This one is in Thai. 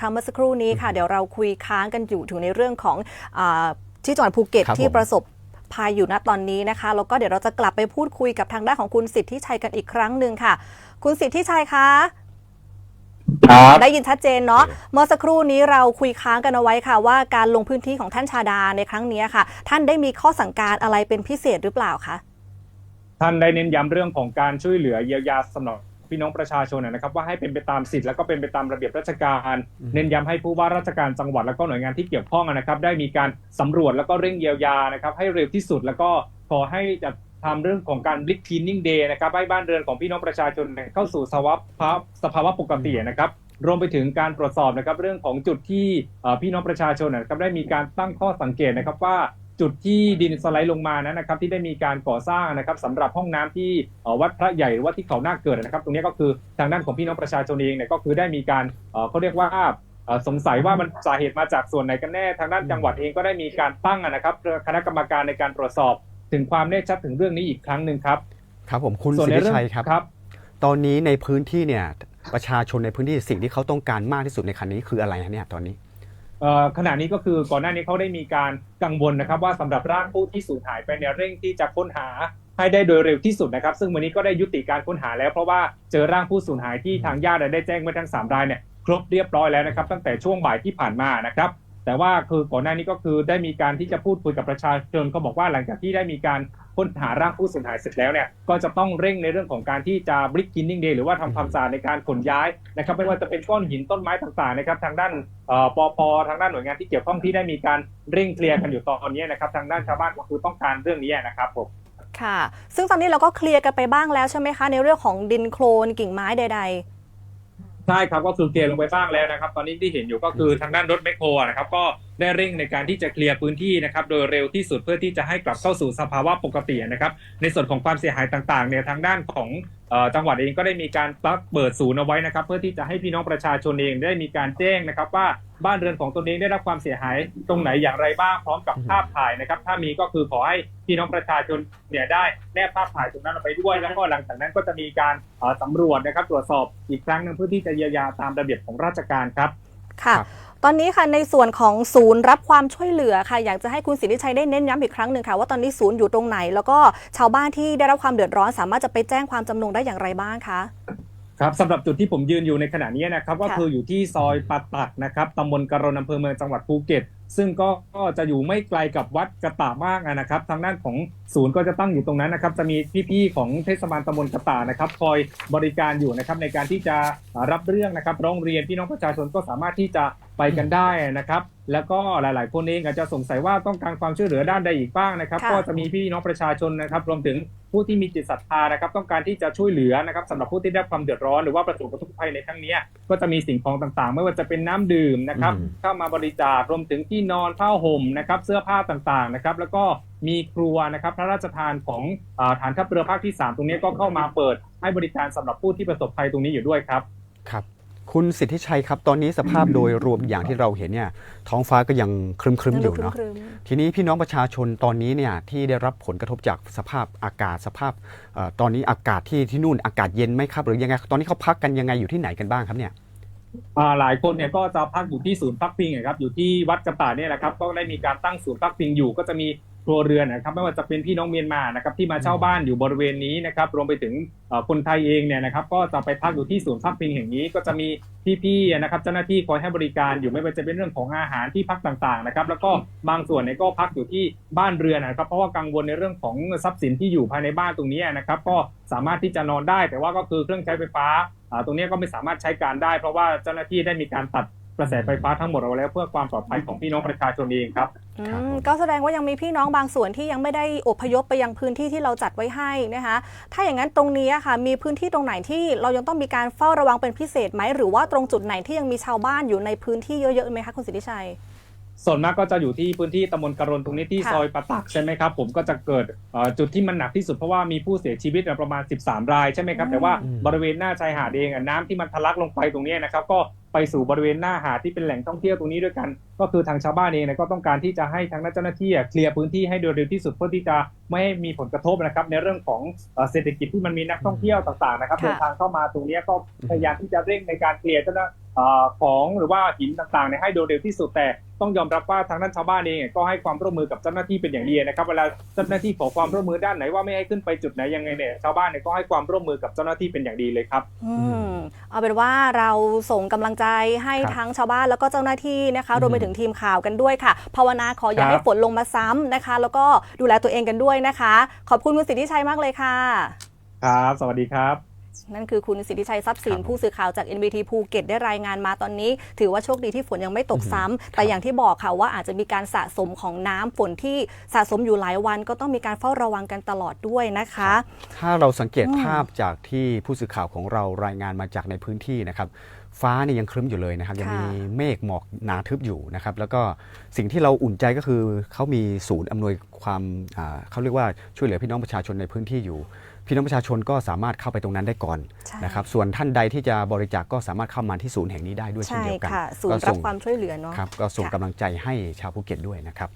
ค่ะเมื่อสักครู่นี้ค่ะเดี๋ยวเราคุยค้างกันอยู่ถึงในเรื่องของอาที่จังหวัดภูเก็ตครับที่ผมประสบภัยอยู่ณตอนนี้นะคะแล้วก็เดี๋ยวเราจะกลับไปพูดคุยกับทางด้านของคุณสิทธิชัยกันอีกครั้งหนึ่งค่ะ คุณสิทธิชัยคะครับได้ยินชัดเจนเนาะเมื่อสักครู่นี้เราคุยค้างกันเอาไว้ค่ะ ว่าการลงพื้นที่ของท่านชาดาในครั้งนี้ค่ะ ท่านได้มีข้อสั่งการอะไรเป็นพิเศษหรือเปล่าคะท่านได้เน้นย้ำเรื่องของการช่วยเหลือเยียวยาสำหรับ พี่น้องประชาชนนะครับว่าให้เป็นไปตามสิทธิ์แล้วก็เป็นไปตามระเบียบราชการอืมเน้นย้ำให้ผู้ว่าราชการจังหวัดแล้วก็หน่วยงานที่เกี่ยวข้องนะครับได้มีการสำรวจแล้วก็เร่งเยียวยานะครับให้เร็วที่สุดแล้วก็ขอให้จัดทำเรื่องของการบลิกคีนนิ่งเดย์นะครับให้บ้านเรือนของพี่น้องประชาชนเนี่ยเข้าสู่สภาวะสภาวะปกตินะครับรวมไปถึงการตรวจสอบนะครับเรื่องของจุดที่เอ่อพี่น้องประชาชนนะครับได้มีการตั้งข้อสังเกตนะครับว่า จุดที่ดินสไลด์ลงมานั้นนะครับ ที่ได้มีการก่อสร้างนะครับสำหรับห้องน้ำที่เอ่อวัดพระใหญ่หรือว่าที่เขาหน้าเกิดนะครับ ตรงนี้ก็คือทางด้านของพี่น้องประชาชนเองเนี่ยก็คือได้มีการเอ่อเขาเรียกว่าเอ่อสงสัยว่ามันสาเหตุมาจากส่วนไหนกันแน่ทางด้านจังหวัดเองก็ได้มีการตั้งนะครับคณะกรรมการในการตรวจสอบถึงความแน่ชัดถึงเรื่องนี้อีกครั้งหนึ่งครับครับผมคุณส่วนสิทในธิเรื่องชัยครับครับตอนนี้ในพื้นที่เนี่ยประชาชนในพื้นที่สิ่งที่เขาต้องการมากที่สุดในคันนี้คืออะไรฮะเนี่ยตอนนี้เอ่อ ขณะนี้ก็คือก่อนหน้านี้เขาได้มีการกังวลนะครับ ว่าสำหรับร่างผู้ที่สูญหายไปเนี่ยเร่งที่จะค้นหาให้ได้โดยเร็วที่สุดนะครับ ซึ่งวันนี้ก็ได้ยุติการค้นหาแล้ว เพราะว่าเจอร่างผู้สูญหายที่ทางญาติได้แจ้งไว้ทั้งสามรายเนี่ยครบเรียบร้อยแล้วนะครับ ตั้งแต่ช่วงบ่ายที่ผ่านมานะครับ แต่ว่าคือก่อนหน้านี้ก็คือได้มีการที่จะพูดคุยกับประชาชนเขาบอกว่าหลังจากที่ได้มีการค้นหาร่างผู้สูญหายเสร็จแล้วเนี่ยก็จะต้องเร่งในเรื่องของการที่จะบริกกินนิ่งเดย์หรือว่าทำความสะอาดในการขนย้ายนะครับไม่ว่าจะเป็นก้อนหินต้นไม้ต่างๆนะครับทางด้านเอ่อปปทางด้านหน่วยงานที่เกี่ยวข้องที่ได้มีการเร่งเคลียร์กันอยู่ตอนนี้นะครับทางด้านชาวบ้านก็คือต้องการเรื่องนี้นะครับผมค่ะ ซึ่งตอนนี้เราก็เคลียร์กันไปบ้างแล้วใช่ไหมคะ ในเรื่องของดินโคลนกิ่งไม้ใด ๆ ใช่ครับก็คือเคลียร์ลงไปบ้างแล้วนะครับ ตอนนี้ที่เห็นอยู่ก็คือทางด้านรถแมคโครนะครับก็ ได้เร่งในการที่จะเคลียร์พื้นที่นะครับโดยเร็วที่สุดเพื่อที่จะให้กลับเข้าสู่สภาวะปกตินะครับ ในส่วนของความเสียหายต่างๆเนี่ยทางด้านของจังหวัดเองก็ได้มีการเปิดศูนย์เอาไว้นะครับ เพื่อที่จะให้พี่น้องประชาชนเองได้มีการแจ้งนะครับว่าบ้านเรือนของตนเองได้รับความเสียหายตรงไหนอย่างไรบ้างพร้อมกับภาพถ่ายนะครับ ถ้ามีก็คือขอให้พี่น้องประชาชนเนี่ยได้แนบภาพถ่ายตรงนั้นไปด้วย แล้วก็หลังจากนั้นก็จะมีการสำรวจนะครับ ตรวจสอบอีกครั้งหนึ่งเพื่อที่จะเยียวยาตามระเบียบของราชการครับ ค่ะครับตอนนี้ค่ะในส่วนของศูนย์รับความช่วยเหลือค่ะอยากจะให้คุณสิทธิชัยได้เน้นย้ำอีกครั้งหนึ่งค่ะ ว่าตอนนี้ศูนย์อยู่ตรงไหน แล้วก็ชาวบ้านที่ได้รับความเดือดร้อนสามารถจะไปแจ้งความจำนงได้อย่างไรบ้างคะ ครับสำหรับจุดที่ผมยืนอยู่ในขณะนี้นะครับ ก็ค่ะ คืออยู่ที่ซอยปะตักนะครับตำบลกระโรนอำเภอเมืองจังหวัดภูเก็ต ซึ่งก็ก็จะอยู่ไม่ไกลกับวัดกระตามากนะครับ ทางด้านของศูนย์ก็จะตั้งอยู่ตรงนั้นนะครับ จะมีพี่ๆของเทศบาลตำบลกระตานะครับ คอยบริการอยู่นะครับในการที่จะรับเรื่องนะครับร้องเรียนพี่น้องประชาชนก็สามารถที่จะ ไปกันได้นะครับ แล้วก็หลาย ๆ คนเองอาจจะสงสัยว่าต้องการความช่วยเหลือด้านใดอีกบ้างนะครับค่ะก็จะมีพี่น้องประชาชนนะครับ รวมถึงผู้ที่มีจิตศรัทธานะครับ ต้องการที่จะช่วยเหลือนะครับสำหรับผู้ที่ได้รับความเดือดร้อนหรือว่าประสบอุทกภัยในครั้งเนี้ยก็จะมีสิ่งของต่าง ๆ ไม่ว่าจะเป็นน้ำดื่มนะครับอืมเข้ามาบริจาครวมถึงที่นอนผ้าห่มนะครับ เสื้อผ้าต่าง ๆ นะครับ แล้วก็มีครัวนะครับ พระราชทานของอาฐานทัพเรือภาคที่ 3 ตรงนี้ก็เข้ามาเปิดให้บริการสำหรับผู้ที่ประสบภัยตรงนี้อยู่ด้วยครับครับ คุณสิทธิชัยครับ ตอนนี้สภาพโดยรวมอย่างที่เราเห็นเนี่ยท้องฟ้าก็ยังครึมๆอยู่เนาะครึมทีนี้พี่น้องประชาชนตอนนี้เนี่ยที่ได้รับผลกระทบจากสภาพอากาศสภาพเออตอนนี้อากาศที่ที่นู่นอากาศเย็นไหมครับ หรือยังไงตอนนี้เขาพักกันยังไงอยู่ที่ไหนกันบ้างครับเนี่ยอ่าหลายคนเนี่ยก็จะพักอยู่ที่ศูนย์พักพิงนะครับอยู่ที่วัดกระต่ายเนี่ยแหละครับก็ได้มีการตั้งศูนย์พักพิงอยู่ก็จะมี ครัวเรือนนะครับไม่ว่าจะเป็นพี่น้องเมียนมานะครับที่มาเช่าบ้านอยู่บริเวณนี้นะครับรวมไปถึงคนไทยเองเนี่ยนะครับก็จะไปพักอยู่ที่ศูนย์พักพิงแห่งนี้ ก็จะมีพี่ๆนะครับเจ้าหน้าที่คอยให้บริการอยู่ไม่ว่าจะเป็นเรื่องของอาหารที่พักต่างๆนะครับแล้วก็บางส่วนเนี่ยก็พักอยู่ที่บ้านเรือนนะครับเพราะว่ากังวลในเรื่องของทรัพย์สินที่อยู่ภายในบ้านตรงนี้นะครับก็สามารถที่จะนอนได้ แต่ว่าก็คือเครื่องใช้ไฟฟ้าตรงนี้ก็ไม่สามารถใช้การได้ เพราะว่าเจ้าหน้าที่ได้มีการตัด กระแสไฟฟ้าทั้งหมดเอาไว้แล้วเพื่อความปลอดภัยของพี่น้องประชาชนเองครับ อืครับผม ก็แสดงว่ายังมีพี่น้องบางส่วนที่ยังไม่ได้อพยพไปยังพื้นที่ที่เราจัดไว้ให้นะคะ ถ้าอย่างนั้นตรงนี้ค่ะ มีพื้นที่ตรงไหนที่เรายังต้องมีการเฝ้าระวังเป็นพิเศษไหม หรือว่าตรงจุดไหนที่ยังมีชาวบ้านอยู่ในพื้นที่เยอะๆไหมคะคุณสิทธิชัย ส่วนมากก็จะอยู่ที่พื้นที่ตำบลกระรนตรงนี้ที่ค่ะ ซอยปะตักใช่ไหมครับผมก็จะเกิดเอ่อจุดที่มันหนักที่สุดเพราะว่ามีผู้เสียชีวิตประมาณ 13 รายใช่ไหมครับแต่ว่าอืม บริเวณหน้าชายหาดเองอะน้ำที่มันทะลักลงไปตรงเนี้ยนะครับก็ไปสู่บริเวณหน้าหาดที่เป็นแหล่งท่องเที่ยวตรงนี้ด้วยกัน ก็คือทางชาวบ้านเองเนี่ยก็ต้องการที่จะให้ทางเจ้าหน้าที่อะเคลียร์พื้นที่ให้โดยเร็วที่สุดเพื่อที่จะไม่ให้มีผลกระทบนะครับในเรื่องของเอ่อเศรษฐกิจที่มันมีนักท่องเที่ยวต่างๆนะครับค่ะ เดินทางเข้ามาตรงเนี้ยก็พยายามที่จะเร่งในการเคลียร์เจ้าหน้า เอ่อของหรือว่าหินต่างๆเนี่ยให้โดยเร็วที่สุดแต่ ต้องยอมรับว่าทางด้านชาวบ้านเองก็ให้ความร่วมมือกับเจ้าหน้าที่เป็นอย่างดีนะครับเวลาเจ้าหน้าที่ขอความร่วมมือด้านไหนว่าไม่ให้ขึ้นไปจุดไหนยังไงเนี่ยชาวบ้านเนี่ยก็ให้ความร่วมมือกับเจ้าหน้าที่เป็นอย่างดีเลยครับอืมเอาเป็นว่าเราส่งกำลังใจให้ครับทั้งชาวบ้านแล้วก็เจ้าหน้าที่นะคะอืมรวมไปถึงทีมข่าวกันด้วยค่ะ ภาวนาขออย่าครับให้ฝนลงมาซ้ำนะคะ แล้วก็ดูแลตัวเองกันด้วยนะคะ ขอบคุณคุณสิทธิชัยมากเลยค่ะ ครับ สวัสดีครับ นั่นคือคุณสิทธิชัยทรัพย์สินครับผู้สื่อข่าวจาก NBT ภูเก็ตได้รายงานมาตอนนี้ ถือว่าโชคดีที่ฝนยังไม่ตกอือฮึซ้ำแต่อย่างที่บอกค่ะว่าอาจจะมีการสะสมของน้ำฝนที่สะสมอยู่หลายวัน ก็ต้องมีการเฝ้าระวังกันตลอดด้วยนะคะ ถ้าเราสังเกตอืมภาพจากที่ผู้สื่อข่าวของเรารายงานมาจากในพื้นที่นะครับฟ้าเนี่ยยังครึ้มอยู่เลยนะครับ ยังมีเมฆหมอกหนาทึบอยู่นะครับ แล้วก็สิ่งที่เราอุ่นใจก็คือเขามีศูนย์อำนวยความอ่าเขาเรียกว่าช่วยเหลือพี่น้องประชาชนในพื้นที่อยู่ พี่น้องประชาชนก็สามารถเข้าไปตรงนั้นได้ก่อนใช่นะครับ ส่วนท่านใดที่จะบริจาคก็สามารถเข้ามาที่ศูนย์แห่งนี้ได้ด้วยเช่นใช่เดียวกันค่ะศูนย์ก็รับส่งความช่วยเหลือเนาะครับก็ส่งค่ะกำลังใจให้ชาวภูเก็ตด้วยนะครับ